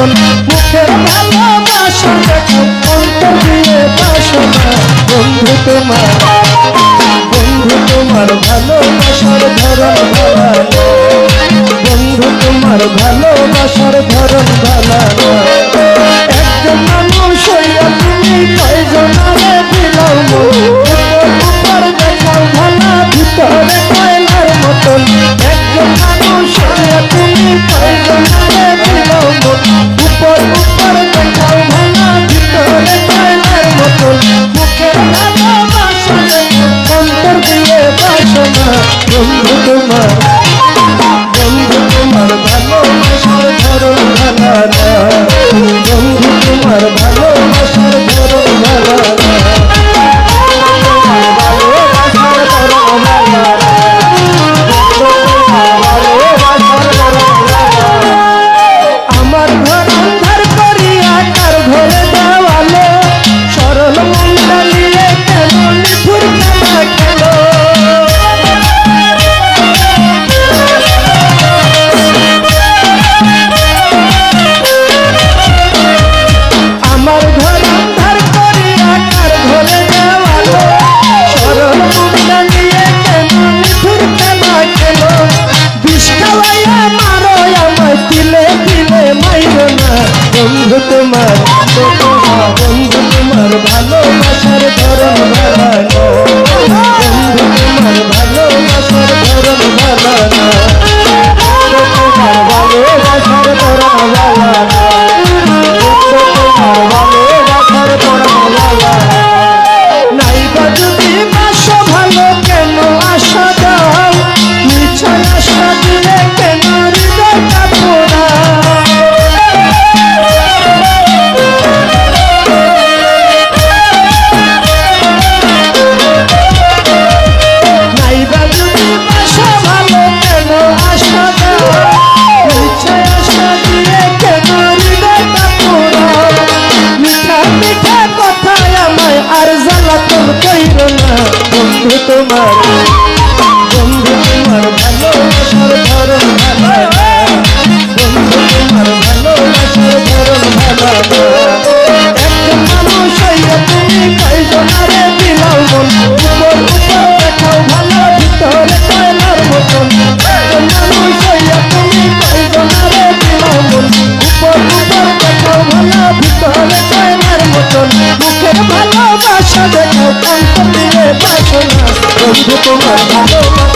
এখন মুখের ভালোবাসা দেখো, অন্তর দিয়ে বাসনা বন্ধু তোমার বন্ধু তোমার ভালোবাসার ধরন ধরা বন্ধু তোমার ভালোবাসা Vamos tomar Santo শুধু তোমার ভালোবাসা।